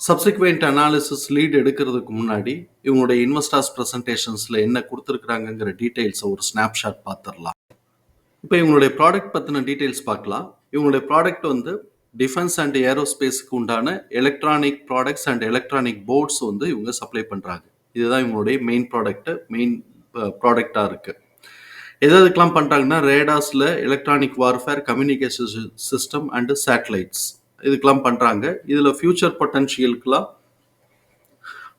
Subsequent analysis lead எடுக்கிறதுக்கு முன்னாடி இவங்களுடைய இன்வெஸ்டர்ஸ் ப்ரெசன்டேஷன்ஸில் என்ன கொடுத்துருக்குறாங்கங்கிற டீட்டெயில்ஸை ஒரு ஸ்னாப்ஷாட் பார்த்துடலாம். இப்போ இவங்களுடைய ப்ராடக்ட் பற்றின டீட்டெயில்ஸ் பார்க்கலாம். இவங்களுடைய ப்ராடக்ட் வந்து டிஃபென்ஸ் அண்ட் ஏரோஸ்பேஸுக்கு உண்டான electronic products and electronic boards வந்து இவங்க சப்ளை பண்ணுறாங்க இதுதான் இவங்களுடைய மெயின் ப்ராடக்ட்டு மெயின் ப்ராடக்டாக இருக்குது எது பண்ணுறாங்கன்னா ரேடாஸில் electronic warfare communication system and satellites இதுக்கெல்லாம் பண்ணுறாங்க இதில் ஃபியூச்சர் பொட்டன்ஷியலுக்கெல்லாம்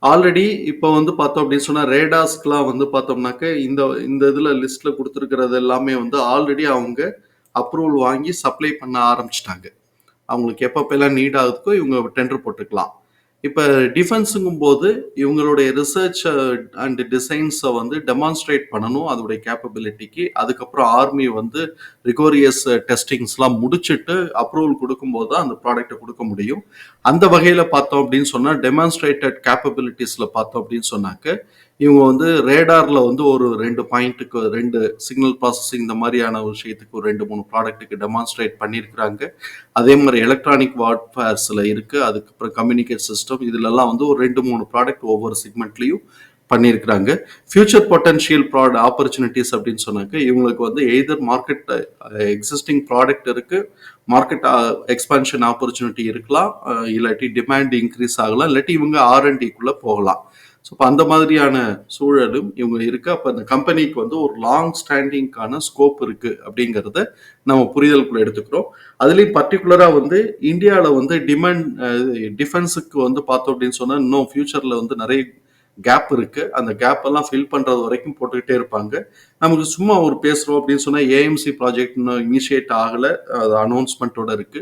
ஆல்ரெடி இப்போ வந்து பார்த்தோம் அப்படின்னு சொன்னால் ரேடாஸ்க்குலாம் வந்து பார்த்தோம்னாக்க இந்த இந்த இதில் லிஸ்ட்டில் கொடுத்துருக்கிறது எல்லாமே வந்து ஆல்ரெடி அவங்க அப்ரூவல் வாங்கி சப்ளை பண்ண ஆரம்பிச்சிட்டாங்க. அவங்களுக்கு எப்பப்பெல்லாம் நீட் ஆகுதுக்கோ இவங்க டெண்டர் போட்டுக்கலாம். இப்போ டிஃபென்ஸுங்கும் போது இவங்களுடைய ரிசர்ச் அண்ட் டிசைன்ஸை வந்து டெமான்ஸ்ட்ரேட் பண்ணணும் அதோடைய கேப்பபிலிட்டிக்கு அதுக்கப்புறம் ஆர்மி வந்து ரிகோரியஸ் டெஸ்டிங்ஸ்லாம் முடிச்சுட்டு அப்ரூவல் கொடுக்கும்போது தான் அந்த ப்ராடக்ட்டை கொடுக்க முடியும். அந்த வகையில் பார்த்தோம் அப்படின்னு சொன்னால் டெமான்ஸ்ட்ரேட்டட் கேப்பபிலிட்டிஸில் பார்த்தோம் அப்படின்னு சொன்னாக்க இவங்க வந்து ரேடாரில் வந்து ஒரு ரெண்டு பாயிண்ட்டுக்கு ரெண்டு சிக்னல் ப்ராசஸிங் இந்த மாதிரியான விஷயத்துக்கு ஒரு ரெண்டு மூணு ப்ராடக்ட்டுக்கு டெமான்ஸ்ட்ரேட் பண்ணியிருக்கிறாங்க. அதே மாதிரி எலக்ட்ரானிக் வார்ஃபேர்ஸில் இருக்குது அதுக்கப்புறம் கம்யூனிகேட் சிஸ்டம் இதிலெல்லாம் வந்து ஒரு ரெண்டு மூணு ப்ராடக்ட் ஒவ்வொரு செக்மெண்ட்லேயும் பண்ணியிருக்கிறாங்க. ஃபியூச்சர் பொட்டன்ஷியல் ப்ராட் ஆப்பர்ச்சுனிட்டிஸ் அப்படின்னு சொன்னாக்க இவங்களுக்கு வந்து எய்தர் மார்க்கெட் எக்ஸிஸ்டிங் ப்ராடக்ட் இருக்குது மார்க்கெட் எக்ஸ்பான்ஷன் ஆப்பர்ச்சுனிட்டி இருக்கலாம் இல்லாட்டி டிமாண்ட் இன்க்ரீஸ் ஆகலாம் இல்லாட்டி இவங்க ஆர்என்டிக்குள்ளே போகலாம். ஸோ இப்போ அந்த மாதிரியான சூழலும் இவங்க இருக்கு? அப்போ அந்த கம்பெனிக்கு வந்து ஒரு லாங் ஸ்டாண்டிங்கான ஸ்கோப் இருக்கு அப்படிங்கிறத நம்ம புரிதலுக்குள்ள எடுத்துக்கிறோம். அதுலேயும் பர்டிகுலராக வந்து இந்தியாவில் வந்து டிமாண்ட் டிஃபென்ஸுக்கு வந்து பார்த்தோம் அப்படின்னு சொன்னால் இன்னும் ஃபியூச்சரில் வந்து நிறைய கேப் இருக்கு. அந்த கேப் எல்லாம் ஃபில் பண்றது வரைக்கும் போட்டுக்கிட்டே இருப்பாங்க. நமக்கு சும்மா ஒரு பேசுறோம் அப்படின்னு சொன்னா ஏஎம்சி ப்ராஜெக்ட் இன்னும் இனிஷியேட் ஆகல. அது அனௌன்ஸ்மெண்ட்டோட இருக்கு.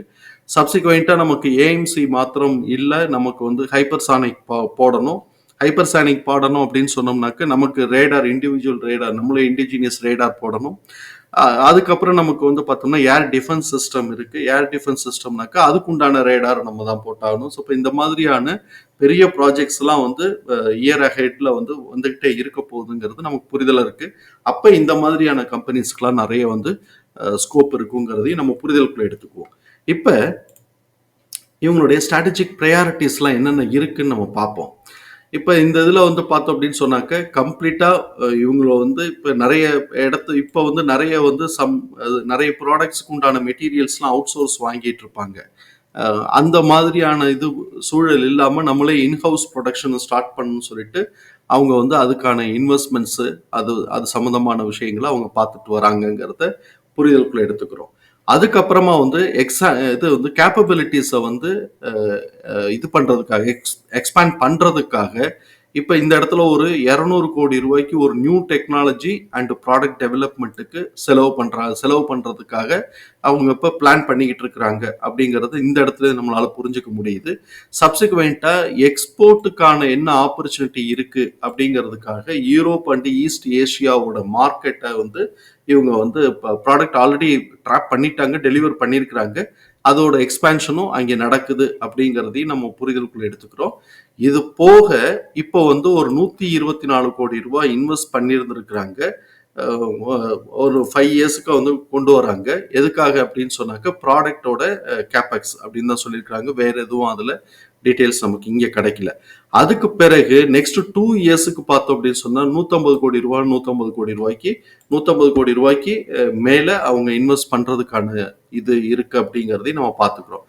சப்சிக்வெண்டா நமக்கு ஏஎம்சி மாத்திரம் இல்லை. நமக்கு வந்து ஹைப்பர்சானிக் போடணும். ஹைப்பர்சானிக் பாடணும் அப்படின்னு சொன்னோம்னாக்க நமக்கு ரேடார் இண்டிவிஜுவல் ரேடார் நம்மளே இண்டிஜினியஸ் ரேடார் போடணும். அதுக்கப்புறம் நமக்கு வந்து பார்த்தோம்னா ஏர் டிஃபென்ஸ் சிஸ்டம் இருக்குது ஏர் டிஃபென்ஸ் சிஸ்டம்னாக்கா அதுக்குண்டான ரேடார் நம்ம தான் போட்டாகணும். ஸோ இப்போ இந்த மாதிரியான பெரிய ப்ராஜெக்ட்ஸ்லாம் வந்து இயர் அஹெட்ல வந்து வந்துக்கிட்டே இருக்க போகுதுங்கிறது நமக்கு புரிதல் இருக்குது அப்போ இந்த மாதிரியான கம்பெனிஸ்க்கெலாம் நிறைய வந்து ஸ்கோப் இருக்குங்கிறதையும் நம்ம புரிதலுக்குள்ள எடுத்துக்குவோம். இப்போ இவங்களுடைய ஸ்ட்ராட்டஜிக் ப்ரையாரிட்டிஸ்லாம் என்னென்ன இருக்குன்னு நம்ம பார்ப்போம். இப்போ இந்த இதில் வந்து பார்த்தோம் அப்படின்னு சொன்னாக்க கம்ப்ளீட்டாக இவங்கள வந்து இப்போ நிறைய இடத்து இப்போ வந்து நிறைய வந்து சம் நிறைய ப்ராடக்ட்ஸுக்கு உண்டான மெட்டீரியல்ஸ்லாம் அவுட் சோர்ஸ் வாங்கிட்டு இருப்பாங்க. அந்த மாதிரியான இது சூழல் இல்லாமல் நம்மளே இன்ஹவுஸ் ப்ரொடக்ஷனை ஸ்டார்ட் பண்ணணும்னு சொல்லிட்டு அவங்க வந்து அதுக்கான இன்வெஸ்ட்மெண்ட்ஸு அது அது சம்மந்தமான விஷயங்களை அவங்க பார்த்துட்டு வராங்கங்கிறத புரிதலுக்குள்ளே எடுத்துக்கிறோம். அதுக்கப்புறமா வந்து எக்ஸா இது வந்து கேப்பபிலிட்டிஸை வந்து இது பண்ணுறதுக்காக எக்ஸ் எக்ஸ்பேண்ட் பண்ணுறதுக்காக இப்போ இந்த இடத்துல ஒரு இரநூறு கோடி ரூபாய்க்கு ஒரு நியூ டெக்னாலஜி அண்ட் ப்ராடக்ட் டெவலப்மெண்ட்டுக்கு செலவு பண்ணுறாங்க செலவு பண்ணுறதுக்காக அவங்க இப்போ பிளான் பண்ணிக்கிட்டு இருக்கிறாங்க அப்படிங்கிறது இந்த இடத்துல நம்மளால புரிஞ்சுக்க முடியுது. சப்சிக்வெண்ட்டாக எக்ஸ்போர்ட்டுக்கான என்ன ஆப்பர்ச்சுனிட்டி இருக்குது அப்படிங்கிறதுக்காக யூரோப் அண்ட் ஈஸ்ட் ஏஷியாவோட மார்க்கெட்டை வந்து இவங்க வந்து ப்ராடக்ட் ஆல்ரெடி ட்ராப் பண்ணிட்டாங்க டெலிவர் பண்ணியிருக்கிறாங்க அதோட எக்ஸ்பேன்ஷனும் அங்கே நடக்குது அப்படிங்கிறதையும் நம்ம புரிதலுக்குள்ள எடுத்துக்கிறோம். இது போக இப்போ வந்து ஒரு நூற்றி இருபத்தி நாலு கோடி ரூபாய் இன்வெஸ்ட் பண்ணியிருந்திருக்கிறாங்க. ஒரு ஃபைவ் இயர்ஸுக்கு வந்து கொண்டு வராங்க. எதுக்காக அப்படின்னு சொன்னாக்க ப்ராடக்டோட கேபெக்ஸ் அப்படின்னு தான் சொல்லியிருக்கிறாங்க. வேற எதுவும் அதில் டீட்டெயில்ஸ் நமக்கு இங்கே கிடைக்கல. அதுக்கு பிறகு நெக்ஸ்ட் டூ இயர்ஸுக்கு பார்த்தோம் அப்படின்னு சொன்னால் நூற்றம்பது கோடி ரூபா நூற்றம்பது கோடி ரூபாய்க்கு நூற்றம்பது கோடி ரூபாய்க்கு மேலே அவங்க இன்வெஸ்ட் பண்ணுறதுக்கான இது இருக்கு அப்படிங்கிறதையும் நம்ம பார்த்துக்கிறோம்.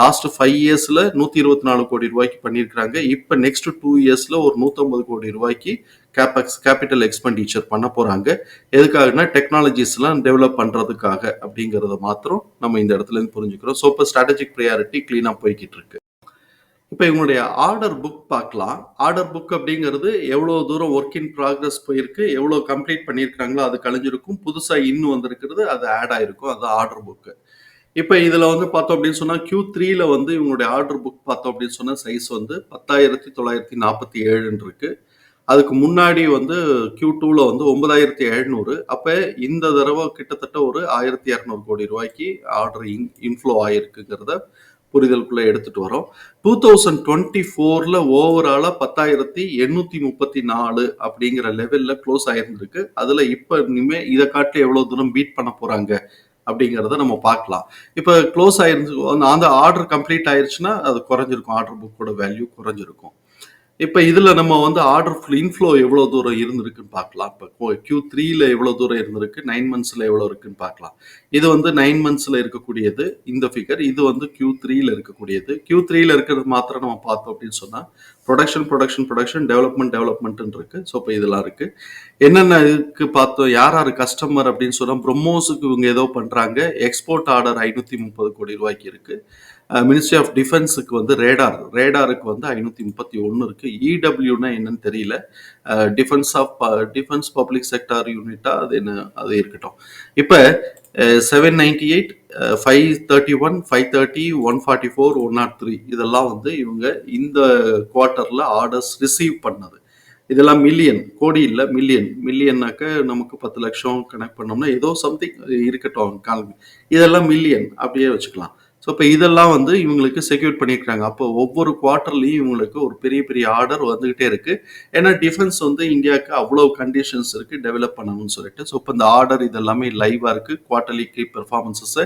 லாஸ்ட் ஃபைவ் இயர்ஸில் நூற்றி இருபத்தி நாலு கோடி ரூபாய்க்கு பண்ணியிருக்கிறாங்க. இப்போ நெக்ஸ்ட் டூ இயர்ஸில் ஒரு நூற்றம்பது கோடி ரூபாய்க்கு கேபெக்ஸ் கேபிட்டல் எக்ஸ்பெண்டிச்சர் பண்ண போகிறாங்க எதுக்காகனா டெக்னாலஜிஸ்லாம் டெவலப் பண்ணுறதுக்காக அப்படிங்கிறத மாத்திரம் நம்ம இந்த இடத்துல புரிஞ்சுக்கிறோம். ஸோ இப்போ ஸ்ட்ராட்டஜிக் ப்ரையாரிட்டி க்ளீனாக போய்கிட்டு இருக்கு. இப்போ இவங்களுடைய ஆர்டர் புக் பார்க்கலாம். ஆர்டர் புக் அப்படிங்கிறது எவ்வளோ தூரம் ஒர்க் இன் ப்ராக்ரஸ் போயிருக்கு எவ்வளோ கம்ப்ளீட் பண்ணியிருக்காங்களோ அது கழிஞ்சிருக்கும். புதுசாக இன்னும் வந்திருக்கிறது அது ஆட் ஆயிருக்கும். அது ஆர்டர் புக்கு இப்போ இதில் வந்து பார்த்தோம் அப்படின்னு சொன்னால் கியூ த்ரீல வந்து இவங்களுடைய ஆர்டர் புக் பார்த்தோம் அப்படின்னு சொன்னால் சைஸ் வந்து பத்தாயிரத்தி தொள்ளாயிரத்தி நாற்பத்தி ஏழுன்னு இருக்கு. அதுக்கு முன்னாடி வந்து கியூ டூவில் வந்து ஒன்பதாயிரத்தி எழுநூறு. அப்போ இந்த தடவை கிட்டத்தட்ட ஒரு ஆயிரத்தி இரநூறு கோடி ரூபாய்க்கு ஆர்டர் இன் இன்ஃப்ளோ ஆகிருக்குங்கிறத புரிதலுக்குள்ளே எடுத்துகிட்டு வரோம். டூ தௌசண்ட் டுவெண்ட்டி ஃபோரில் ஓவராலாக பத்தாயிரத்தி எண்ணூற்றி முப்பத்தி நாலு அப்படிங்கிற லெவலில் க்ளோஸ் ஆகிருந்திருக்கு அதில் இப்போ இனிமேல் இதை காட்டி எவ்வளோ தூரம் பீட் பண்ண போகிறாங்க அப்படிங்கிறத நம்ம பார்க்கலாம். இப்போ க்ளோஸ் ஆயிருந்து அந்த ஆர்டர் கம்ப்ளீட் ஆயிடுச்சுன்னா அது குறைஞ்சிருக்கும். ஆர்டர் புக்கோட வேல்யூ குறைஞ்சிருக்கும். இப்போ இதில் நம்ம வந்து ஆர்டர் இன்ஃப்ளோ எவ்வளோ தூரம் இருந்திருக்குன்னு பார்க்கலாம். இப்போ கியூ த்ரீல எவ்வளோ தூரம் இருந்திருக்கு? நைன் மந்த்ஸில் எவ்வளோ இருக்குன்னு பார்க்கலாம். இது வந்து நைன் மந்த்ஸில் இருக்கக்கூடியது இந்த ஃபிகர் இது வந்து கியூ த்ரீல இருக்கக்கூடியது. கியூ த்ரீல இருக்கிறது மாத்திரம் நம்ம பார்த்தோம் அப்படின்னு சொன்னால் ப்ரொடக்ஷன் ப்ரொடக்ஷன் ப்ரொடக்ஷன் டெவலப்மெண்ட் டெவலப்மெண்ட்டுன்னு இருக்குது ஸோ இப்போ இதெல்லாம் இருக்குது என்னென்ன இருக்கு பார்த்தோம்? யார் யார் கஸ்டமர் அப்படின்னு சொன்னால் ப்ரொமோஸுக்கு இவங்க ஏதோ பண்ணுறாங்க எக்ஸ்போர்ட் ஆர்டர் ஐநூற்றி முப்பது கோடி ரூபாய்க்கு இருக்குது மினிஸ்ட்ரி ஆஃப் டிஃபென்ஸுக்கு வந்து ரேடார் ரேடாருக்கு வந்து ஐநூற்றி முப்பத்தி ஒன்று இருக்குது இடபிள்யூனா என்னன்னு தெரியல. Defence of defence public sector யூனிட்டாக அது என்ன அது இருக்கட்டும். இப்போ seven ninety eight five thirty one five thirty one forty four one naught three இதெல்லாம் வந்து இவங்க இந்த குவார்ட்டரில் ஆர்டர்ஸ் ரிசீவ் பண்ணது. இதெல்லாம் மில்லியன் கோடி இல்லை மில்லியன் மில்லியன்னாக்க நமக்கு பத்து லட்சம் கனெக்ட் பண்ணோம்னா ஏதோ சம்திங் இருக்கட்டும் காலம் இதெல்லாம் மில்லியன் அப்படியே வச்சுக்கலாம். ஸோ இப்போ இதெல்லாம் வந்து இவங்களுக்கு செக்யூர் பண்ணியிருக்காங்க அப்போ ஒவ்வொரு குவார்ட்டர்லையும் இவங்களுக்கு ஒரு பெரிய பெரிய ஆர்டர் வந்துகிட்டே இருக்கு. ஏன்னா டிஃபென்ஸ் வந்து இந்தியாவுக்கு அவ்வளோ கண்டிஷன்ஸ் இருக்கு டெவலப் பண்ணணும்னு சொல்லிட்டு. ஸோ இப்போ இந்த ஆர்டர் இதெல்லாமே லைவாக இருக்கு. குவார்ட்டர்லி கீ பெர்ஃபார்மன்ஸஸை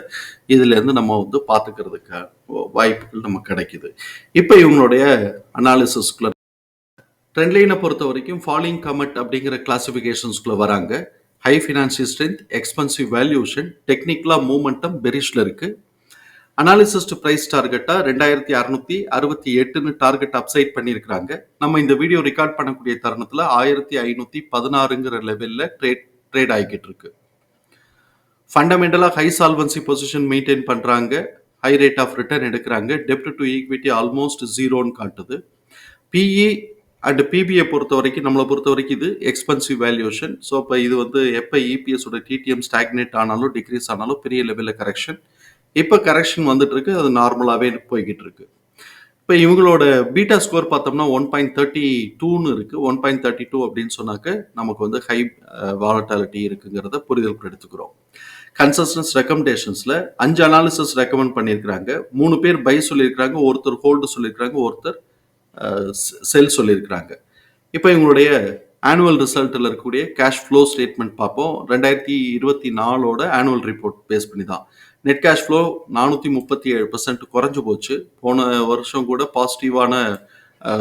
இதுலேருந்து நம்ம வந்து பார்த்துக்கிறதுக்கு வாய்ப்புகள் நமக்கு கிடைக்குது. இப்போ இவங்களுடைய அனாலிசிஸ்குள்ள ட்ரெண்ட் லைனை பொறுத்த வரைக்கும் ஃபாலிங் கமெண்ட் அப்படிங்கிற கிளாசிஃபிகேஷன்ஸ்குள்ளே வராங்க. High financial strength expensive valuation டெக்னிக்கலாக மூமெண்டம் பெரிஷில் இருக்குது அனாலிசிஸ்ட் ப்ரைஸ் டார்கெட்டா ரெண்டாயிரத்தி அறுநூத்தி அறுபத்தி எட்டுன்னு டார்கெட் அப்சைட் பண்ணியிருக்கிறாங்க. நம்ம இந்த வீடியோ ரெக்கார்ட் பண்ணக்கூடிய தருணத்தில் ஆயிரத்தி ஐநூற்றி பதினாறுங்கிற லெவலில் ட்ரேட் ட்ரேட் ஆகிக்கிட்டு இருக்கு. ஃபண்டமெண்டலாக ஹை சால்வன்சி பொசிஷன் மெயின்டைன் பண்ணுறாங்க ஹை ரேட் ஆஃப் ரிட்டர்ன் எடுக்கிறாங்க. டெப்ட் டு ஈக்விட்டி ஆல்மோஸ்ட் ஜீரோன்னு காட்டுது. பிஇ அண்ட் பிபிஐ பொறுத்த வரைக்கும் நம்மளை பொறுத்த வரைக்கும் இது எக்ஸ்பென்சிவ் வேல்யூஷன் ஸோ இப்போ இது வந்து எப்போ இபிஎஸோட டிடிஎம் ஸ்டாக்னேட் ஆனாலும் டிக்ரீஸ் ஆனாலும் பெரிய லெவலில் கரெக்ஷன் இப்போ கரெக்ஷன் வந்துட்டு இருக்கு அது நார்மலாகவே போய்கிட்டு இருக்கு இப்போ இவங்களோட பீட்டா ஸ்கோர் பார்த்தோம்னா ஒன் பாயிண்ட் தேர்ட்டி டூன்னு இருக்கு. ஒன் பாயிண்ட் தேர்ட்டி டூ அப்படின்னு சொன்னாக்க நமக்கு வந்து ஹை வாலட்டாலிட்டி இருக்குங்கிறத புரிதல் எடுத்துக்கிறோம். கன்சஸ்டன்ஸ் ரெக்கமெண்டேஷன்ஸில் அஞ்சு அனாலிசிஸ் ரெக்கமெண்ட் பண்ணியிருக்கிறாங்க. மூணு பேர் பை சொல்லியிருக்கிறாங்க ஒருத்தர் ஹோல்டு சொல்லியிருக்கிறாங்க ஒருத்தர் செல் சொல்லியிருக்கிறாங்க. இப்போ இவங்களுடைய ஆனுவல் ரிசல்ட்டில் இருக்கக்கூடிய கேஷ் ஃப்ளோ ஸ்டேட்மெண்ட் பார்ப்போம். ரெண்டாயிரத்தி இருபத்தி நாலோட ஆனுவல் ரிப்போர்ட் பேஸ் பண்ணி தான் நெட் கேஷ் ஃப்ளோ நானூற்றி முப்பத்தி ஏழு பர்சன்ட் குறைஞ்சு போச்சு. போன வருஷம் கூட பாசிட்டிவான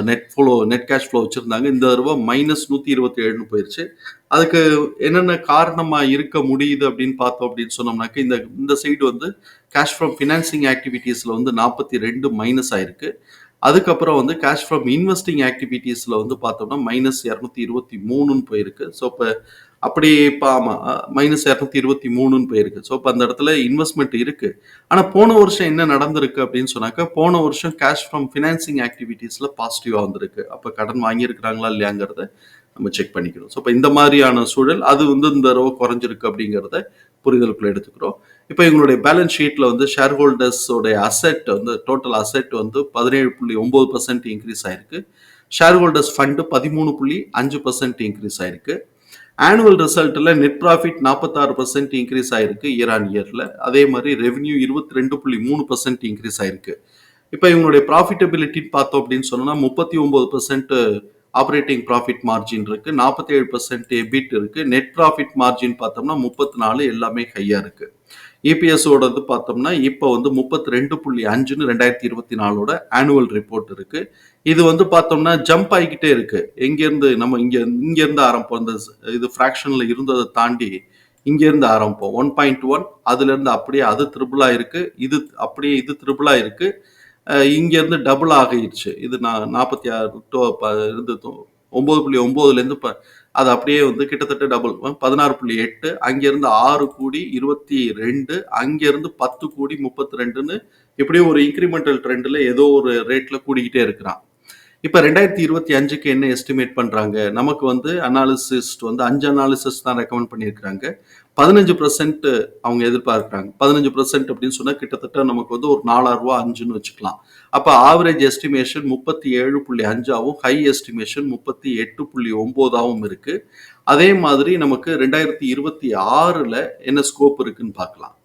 net flow net cash flow வச்சுருந்தாங்க. இந்த தடவை மைனஸ் நூற்றி இருபத்தி ஏழுன்னு போயிடுச்சு அதுக்கு என்னென்ன காரணமாக இருக்க முடியுது அப்படின்னு பார்த்தோம் அப்படின்னு சொன்னோம்னாக்க இந்த இந்த சைடு வந்து கேஷ் ஃப்ரம் ஃபினான்சிங் ஆக்டிவிட்டீஸில் வந்து நாற்பத்தி ரெண்டு மைனஸ் ஆயிருக்கு. அதுக்கப்புறம் வந்து கேஷ் ஃப்ரம் இன்வெஸ்டிங் ஆக்டிவிட்டீஸில் வந்து பார்த்தோம்னா மைனஸ் இரநூத்தி இருபத்தி மூணுன்னு போயிருக்கு. ஸோ இப்போ அப்படி இப்போ ஆமாம் மைனஸ் இரநூத்தி இருபத்தி மூணுன்னு போயிருக்கு. ஸோ இப்போ அந்த இடத்துல இன்வெஸ்ட்மெண்ட் இருக்குது ஆனால் போன வருஷம் என்ன நடந்திருக்கு அப்படின்னு சொன்னாக்கா போன வருஷம் கேஷ் ஃப்ரம் ஃபினான்சிங் ஆக்டிவிட்டீஸில் பாசிட்டிவாக வந்திருக்கு. அப்போ கடன் வாங்கியிருக்கிறாங்களா இல்லையாங்கிறத நம்ம செக் பண்ணிக்கணும் ஸோ இப்போ இந்த மாதிரியான சூழல் அது வந்து இந்த தடவை குறைஞ்சிருக்கு அப்படிங்கிறத புரிதலுக்குள்ள எடுத்துக்கிறோம். இப்போ எங்களுடைய பேலன்ஸ் ஷீட்டில் வந்து ஷேர் ஹோல்டர்ஸோடைய அசெட் வந்து டோட்டல் அசெட் வந்து பதினேழு புள்ளி ஒம்பது பர்சன்ட் இன்க்ரீஸ் ஆயிருக்கு. ஷேர் ஹோல்டர்ஸ் ஃபண்டு பதிமூணு புள்ளி அஞ்சு பர்சன்ட் இன்க்ரீஸ் ஆயிருக்கு. ஆனுவல் ரிசல்ட்டில் நெட் ப்ராஃபிட் நாற்பத்தாறு பர்சன்ட் இன்க்ரீஸ் ஆயிருக்கு இயர் ஆன் இயரில் அதே மாதிரி ரெவன்யூ இருபத்தி ரெண்டு புள்ளி மூணு பர்சன்ட் இன்க்ரீஸ் ஆயிருக்கு. இப்போ இவங்களுடைய ப்ராஃபிட்டபிலிட்டின்னு பார்த்தோம் அப்படின்னு சொன்னோம்னா முப்பத்தி ஒம்பது பர்சன்ட் ஆப்ரேட்டிங் ப்ராஃபிட் மார்ஜின் இருக்குது நாற்பத்தி ஏழு பர்சன்ட் எபிட் இருக்குது நெட் ப்ராஃபிட் மார்ஜின் பார்த்தோம்னா முப்பத்தி நாலு எல்லாமே ஹையாக இருக்குது இபிஎஸோடது பார்த்தோம்னா இப்போ வந்து முப்பத்தி ரெண்டு புள்ளி அஞ்சுன்னு ரெண்டாயிரத்தி இருபத்தி நாலோட ஆனுவல் ரிப்போர்ட் இருக்கு. இது வந்து பார்த்தோம்னா ஜம்ப் ஆகிக்கிட்டே இருக்கு. எங்கேருந்து நம்ம இங்கே இங்கேருந்து ஆரம்பம் இந்த இது ஃப்ராக்ஷனில் இருந்ததை தாண்டி இங்கேருந்து ஆரம்பிப்போம் ஒன் பாயிண்ட் ஒன் அதுலேருந்து அப்படியே அது த்ரிபிளாக இருக்கு இது அப்படியே இது த்ரிபிளாக இருக்கு இங்கேருந்து டபுள் ஆகிடுச்சு இது நான் நாற்பத்தி ஆறு டோ இருந்து ஒம்பது புள்ளி ஒம்போதுலேருந்து இப்போ அது அப்படியே வந்து கிட்டத்தட்ட டபுள் பதினாறு புள்ளி எட்டு அங்கேருந்து ஆறு கூடி இருபத்தி ரெண்டு அங்கேருந்து பத்து கூடி முப்பத்தி ரெண்டுன்னு இப்படியும் ஒரு இன்க்ரிமெண்டல் ட்ரெண்டில் ஏதோ ஒரு ரேட்டில் கூடிக்கிட்டே இருக்கிறான். இப்போ ரெண்டாயிரத்தி இருபத்தி அஞ்சுக்கு என்ன எஸ்டிமேட் பண்ணுறாங்க நமக்கு வந்து அனாலிசிஸ்ட் வந்து அஞ்சு அனாலிசிஸ் தான் ரெக்கமெண்ட் பண்ணியிருக்கிறாங்க. பதினஞ்சு பர்சன்ட் அவங்க எதிர்பார்க்குறாங்க. பதினஞ்சு பர்சன்ட் அப்படின்னு சொன்னால் கிட்டத்தட்ட நமக்கு வந்து ஒரு நாலாயிரம் ரூபா அஞ்சுன்னு வச்சுக்கலாம். அப்போ ஆவரேஜ் எஸ்டிமேஷன் முப்பத்தி ஏழு புள்ளி அஞ்சாவும் ஹை எஸ்டிமேஷன் முப்பத்தி எட்டு புள்ளி ஒம்போதாகவும் இருக்குது அதே மாதிரி நமக்கு ரெண்டாயிரத்தி இருபத்தி ஆறில் என்ன ஸ்கோப் இருக்குன்னு பார்க்கலாம்.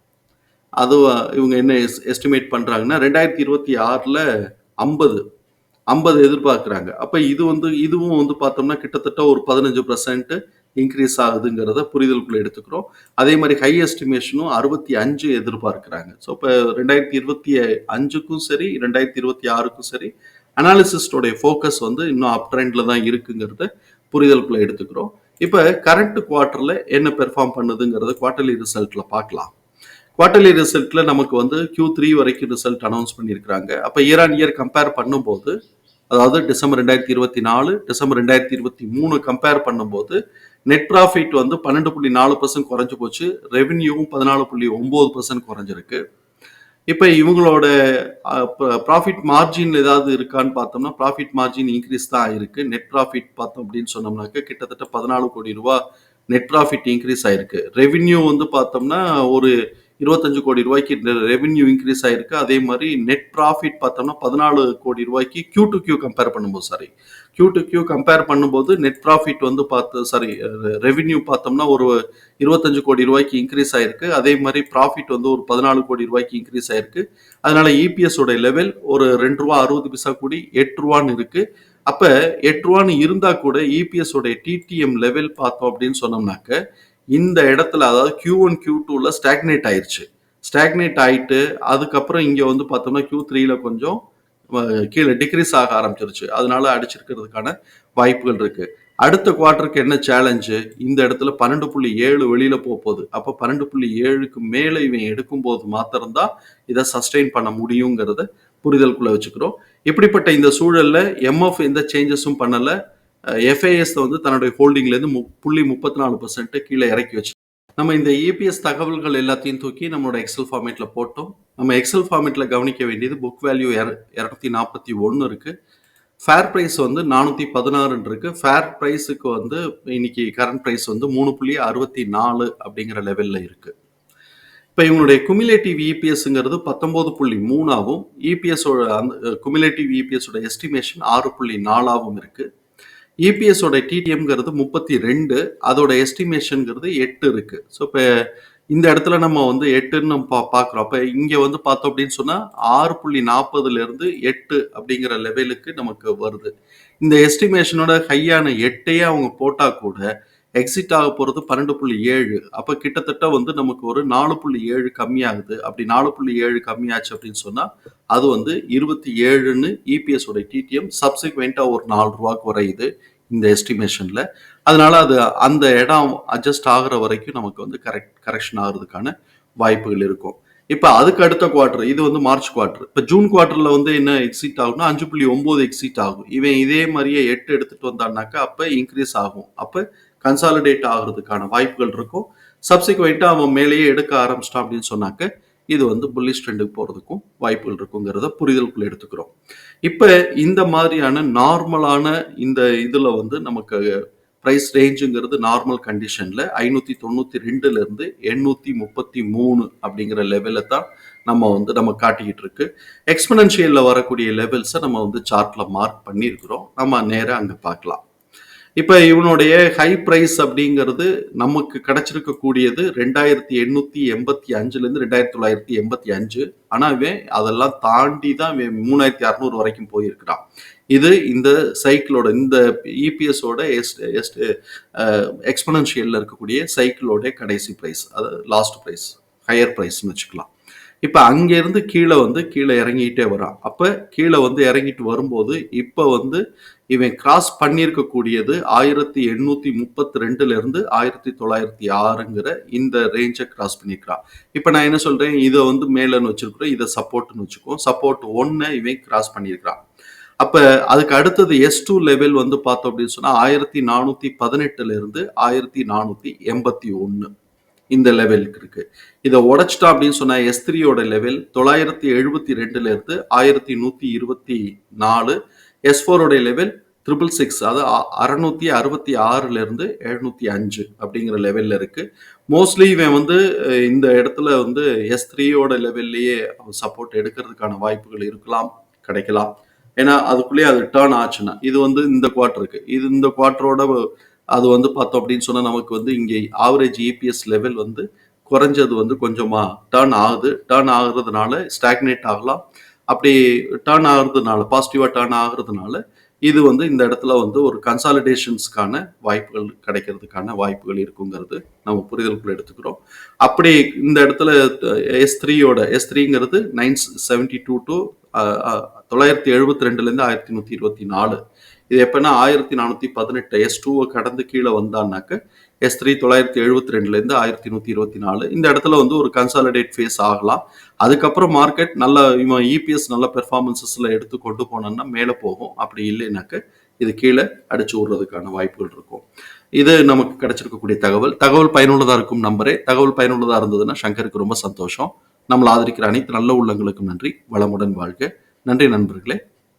அது இவங்க என்ன எஸ் எஸ்டிமேட் பண்ணுறாங்கன்னா ரெண்டாயிரத்தி இருபத்தி ஆறில் ஐம்பது. ஐம்பது எதிர்பார்க்குறாங்க. அப்போ இது வந்து இதுவும் வந்து பார்த்தோம்னா கிட்டத்தட்ட ஒரு பதினஞ்சு பர்சன்ட்டு இன்க்ரீஸ் ஆகுதுங்கிறத புரிதலுக்குள்ள எடுத்துக்கிறோம். அதே மாதிரி ஹை எஸ்டிமேஷனும் 65 எதிர்பார்க்கிறாங்க. ஸோ இப்போ ரெண்டாயிரத்தி இருபத்தி அஞ்சுக்கும் சரி, 2026க்கும் சரி, அனாலிசிஸ்டோடைய ஃபோக்கஸ் வந்து இன்னும் அப் ட்ரெண்டில் தான் இருக்குங்கிறத புரிதலுக்குள்ள எடுத்துக்கிறோம். இப்போ கரண்ட் குவார்டரில் என்ன பெர்ஃபார்ம் பண்ணுதுங்கிறத குவார்ட்டர்லி ரிசல்ட்டில் பார்க்கலாம். குவார்ட்டர்லி ரிசல்ட்ல நமக்கு வந்து Q3 வரைக்கும் ரிசல்ட் அனௌன்ஸ் பண்ணியிருக்கிறாங்க. அப்போ இயர் ஆன் இயர் கம்பேர் பண்ணும்போது, அதாவது டிசம்பர் 2024, டிசம்பர் 2023 கம்பேர் பண்ணும்போது, நெட் ப்ராஃபிட் வந்து 12.4% குறைஞ்சு போச்சு. ரெவென்யூவும் 14.9% குறைஞ்சிருக்கு. இப்போ இவங்களோட ப்ராஃபிட் மார்ஜின் ஏதாவது இருக்கான்னு பார்த்தோம்னா, ப்ராஃபிட் மார்ஜின் இன்க்ரீஸ் தான் ஆயிருக்கு. நெட் ப்ராஃபிட் பார்த்தோம் அப்படின்னு சொன்னோம்னாக்க கிட்டத்தட்ட பதினாலு கோடி ரூபா நெட் ப்ராஃபிட் இன்க்ரீஸ் ஆயிருக்கு. ரெவென்யூ வந்து பார்த்தோம்னா ஒரு இருபத்தஞ்சு கோடி ரூபாய்க்கு ரெவென்யூ இன்க்ரீஸ் ஆயிருக்கு. அதே மாதிரி நெட் ப்ராஃபிட் பார்த்தோம்னா பதினாலு கோடி ரூபாய்க்கு கியூ டு கியூ கம்பேர் பண்ணும்போது sorry. Q to Q compare பண்ணும்போது நெட் ப்ராஃபிட் வந்து பார்த்து சாரி ரெவென்யூ பார்த்தோம்னா ஒரு இருபத்தஞ்சு கோடி ரூபாய்க்கு இன்க்ரீஸ் ஆயிருக்கு. அதே மாதிரி ப்ராஃபிட் வந்து ஒரு பதினாலு கோடி ரூபாய்க்கு இன்க்ரீஸ் ஆயிருக்கு. அதனால இபிஎஸ் உடைய லெவல் ஒரு ரெண்டுரூவா அறுபது பைசா கூடி எட்டு ரூபான்னு இருக்கு. அப்போ எட்டு ரூபான்னு இருந்தால் கூட இபிஎஸ் உடைய டிடிஎம் லெவல் பார்த்தோம் அப்படின்னு சொன்னோம்னாக்க, இந்த இடத்துல அதாவது Q1, Q2ல ஸ்டாக்னேட் ஆயிடுச்சு ஸ்டாக்னேட் ஆயிட்டு அதுக்கப்புறம் இங்கே வந்து பார்த்தோம்னா Q3ல கொஞ்சம் கீழே டிக்ரீஸ் ஆக ஆரம்பிச்சிருச்சு. அதனால அடிச்சிருக்கிறதுக்கான வாய்ப்புகள் இருக்கு. அடுத்த குவார்ட்டருக்கு என்ன சேலஞ்சு? இந்த இடத்துல 12.7 வெளியில போப்போது. அப்ப 12.7க்கு மேல இவன் எடுக்கும்போது மாத்திரம்தான் இதை சஸ்டெயின் பண்ண முடியுங்கிறத புரிதலுக்குள்ளே வச்சுக்கிறோம். இப்படிப்பட்ட இந்த சூழல்ல எம்எஃப் எந்த சேஞ்சஸும் பண்ணலை அ எஃப்ஐஎஸ் வந்து தன்னுடைய ஹோல்டிங்லேருந்து மு புள்ளி முப்பத்தி நாலு பர்சென்ட்டு கீழே இறக்கி வச்சு நம்ம இந்த இபிஎஸ் தகவல்கள் எல்லாத்தையும் தூக்கி நம்மளோட எக்ஸல் ஃபார்மேட்டில் போட்டோம். நம்ம எக்ஸல் ஃபார்மேட்டில் கவனிக்க வேண்டியது புக் வேல்யூ எர 241 இருக்கு. ஃபேர் ப்ரைஸ் வந்து நானூற்றி பதினாறுன்னு இருக்குது ஃபேர் ப்ரைஸுக்கு வந்து இன்னைக்கு கரண்ட் ப்ரைஸ் வந்து 3.64 அப்படிங்கிற லெவலில் இருக்குது இப்போ இவங்களுடைய குமிலேட்டிவ் இபிஎஸ்ங்கிறது 19.3ஆவும், இபிஎஸ் ஓட அந்த குமிலேட்டிவ் இபிஎஸோட எஸ்டிமேஷன் ஆறு புள்ளி நாலாவும் இருக்குது இபிஎஸோட டிடிஎம்ங்கிறது 32 அதோட எஸ்டிமேஷனுங்கிறது எட்டு இருக்கு. ஸோ இப்போ இந்த இடத்துல நம்ம வந்து எட்டுன்னு பா பார்க்குறோம். அப்போ இங்கே வந்து பார்த்தோம் அப்படின்னு சொன்னால் ஆறு புள்ளி நாற்பதுலேருந்து எட்டு அப்படிங்கிற லெவலுக்கு நமக்கு வருது. இந்த எஸ்டிமேஷனோட ஹையான எட்டையே அவங்க போட்டால் கூட எக்ஸிட் ஆக போறது 12.7 அப்ப கிட்டத்தட்ட வந்து நமக்கு ஒரு 4.7 கம்மியாகுது. அப்படி 4.7 கம்மியாச்சு அப்படின்னு சொன்னால் அது வந்து 27ன்னு இபிஎஸ் ஓட டிடிஎம் சப்சிக்வெண்ட்டாக ஒரு நாலு ரூபா குறையுது இந்த எஸ்டிமேஷனில் அதனால அது அந்த இடம் அட்ஜஸ்ட் ஆகுற வரைக்கும் நமக்கு வந்து கரெக்ட் கரெக்ஷன் ஆகிறதுக்கான வாய்ப்புகள் இருக்கும். இப்போ அதுக்கு அடுத்த குவார்டர் இது வந்து மார்ச் குவார்டர் இப்போ ஜூன் குவார்டரில் வந்து என்ன எக்ஸிட் ஆகும்னா 5.9 எக்ஸிட் ஆகும். இவன் இதே மாதிரியே எட்டு எடுத்துகிட்டு வந்தான்னாக்கா அப்போ இன்க்ரீஸ் ஆகும். அப்போ கன்சாலிடேட் ஆகுறதுக்கான வாய்ப்புகள் இருக்கும். சப்சிக்வெண்ட்டாக அவன் மேலேயே எடுக்க ஆரம்பிச்சிட்டான் அப்படின்னு சொன்னாக்க, இது வந்து புல்லிஷ் ட்ரெண்டுக்கு போகிறதுக்கும் வாய்ப்புகள் இருக்குங்கிறத புரிதலுக்குள்ள எடுத்துக்கிறோம். இப்போ இந்த மாதிரியான நார்மலான இந்த இதில் வந்து நமக்கு ப்ரைஸ் ரேஞ்சுங்கிறது நார்மல் கண்டிஷனில் ஐநூற்றி தொண்ணூற்றி ரெண்டுலேருந்து எண்ணூற்றி முப்பத்தி மூணு அப்படிங்கிற லெவல்ல தான் நம்ம வந்து நம்ம காட்டிக்கிட்டு இருக்கு. எக்ஸ்பனன்ஷியலில் வரக்கூடிய லெவல்ஸை நம்ம வந்து சார்ட்டில் மார்க் பண்ணியிருக்கிறோம். நம்ம நேராக அங்கே பார்க்கலாம். இப்போ இவனுடைய ஹை ப்ரைஸ் அப்படிங்கிறது நமக்கு கிடைச்சிருக்கக்கூடியது 2885ல இருந்து 2985 ஆனா இவன் அதெல்லாம் தாண்டி தான் இவன் 3600 வரைக்கும் போயிருக்கிறான். இது இந்த சைக்கிளோட இந்த இபிஎஸோட ஓட எஸ் எஸ் eh, இருக்கக்கூடிய சைக்கிளோட கடைசி ப்ரைஸ் அதாவது லாஸ்ட் ப்ரைஸ் ஹையர் ப்ரைஸ்னு வச்சுக்கலாம். இப்போ அங்கேருந்து கீழே வந்து கீழே இறங்கிட்டே வரான். அப்போ கீழே வந்து இறங்கிட்டு வரும்போது, இப்போ வந்து இவன் கிராஸ் பண்ணியிருக்கக்கூடியது ஆயிரத்தி எண்ணூற்றி முப்பத்து ரெண்டுலேருந்து ஆயிரத்தி தொள்ளாயிரத்தி ஆறுங்கிற இந்த ரேஞ்சை கிராஸ் பண்ணியிருக்கிறான். இப்போ நான் என்ன சொல்கிறேன் இதை வந்து மேலன்னு வச்சுருக்குறோம் இதை சப்போர்ட்னு வச்சுக்கோம் சப்போர்ட் ஒன்று இவன் கிராஸ் பண்ணியிருக்கிறான். அப்போ அதுக்கு அடுத்தது எஸ் டூ லெவல் வந்து பார்த்தோம் அப்படின்னு சொன்னால் ஆயிரத்தி நானூற்றி பதினெட்டுலேருந்து ஆயிரத்தி நானூற்றி எண்பத்தி ஒன்று இந்த லெவலுக்கு இருக்கு. இதை உடைச்சிட்டோம் அப்படின்னு சொன்னா எஸ் த்ரீயோட லெவல் 972ல இருந்து 1124 எஸ் ஃபோருடைய லெவல் ட்ரிபிள் சிக்ஸ் அதாவது அறநூற்றி அறுபத்தி ஆறுலேருந்து எழுநூற்றி அஞ்சு அப்படிங்கிற லெவலில் இருக்குது மோஸ்ட்லி இவன் வந்து இந்த இடத்துல வந்து எஸ் த்ரீயோட லெவல்லையே சப்போர்ட் எடுக்கிறதுக்கான வாய்ப்புகள் இருக்கலாம் கிடைக்கலாம். ஏன்னா அதுக்குள்ளேயே அது டேர்ன் ஆச்சுன்னா இது வந்து இந்த குவார்ட்டருக்கு இது இந்த குவார்ட்டரோட அது வந்து பார்த்தோம் அப்படின்னு சொன்னால் நமக்கு வந்து இங்கே ஆவரேஜ் இபிஎஸ் லெவல் வந்து குறைஞ்சது வந்து கொஞ்சமாக டேர்ன் ஆகுது. டேர்ன் ஆகுறதுனால ஸ்டாக்னேட் ஆகலாம். அப்படி டேர்ன் ஆகுறதுனால பாசிட்டிவாக டேர்ன் ஆகுறதுனால இது வந்து இந்த இடத்துல வந்து ஒரு கன்சாலிடேஷன்ஸ்க்கான வாய்ப்புகள் கிடைக்கிறதுக்கான வாய்ப்புகள் இருக்குங்கிறது நம்ம புரிதலுக்குள்ள எடுத்துக்கிறோம். அப்படி இந்த இடத்துல எஸ் த்ரீயோட எஸ் த்ரீங்கிறது நைன் செவன்டி டூ டு தொள்ளாயிரத்தி எழுபத்தி ரெண்டுலேருந்து ஆயிரத்தி நூற்றி இருபத்தி நாலு. இது எப்போனா ஆயிரத்தி நானூற்றி பதினெட்டு எஸ் டூவை கடந்து கீழே வந்தான்னாக்க எஸ் த்ரீ தொள்ளாயிரத்தி எழுபத்தி ரெண்டுலேருந்து ஆயிரத்தி நூற்றி இருபத்தி நாலு. இந்த இடத்துல வந்து ஒரு கன்சாலிடேட் ஃபேஸ் ஆகலாம். அதுக்கப்புறம் மார்க்கெட் நல்ல இவன் இபிஎஸ் நல்ல பெர்ஃபார்மன்சஸில் எடுத்து கொண்டு போனோம்னா மேலே போகும். அப்படி இல்லைனாக்க இது கீழே அடிச்சு விடுறதுக்கான வாய்ப்புகள் இருக்கும். இது நமக்கு கிடைச்சிருக்கக்கூடிய தகவல். தகவல் பயனுள்ளதாக இருக்கும் நம்பரே. தகவல் பயனுள்ளதாக இருந்ததுன்னா சங்கருக்கு ரொம்ப சந்தோஷம். நம்மளை ஆதரிக்கிற அனைத்து நல்ல உள்ளங்களுக்கும் நன்றி. வளமுடன் வாழ்க. நன்றி நண்பர்களே.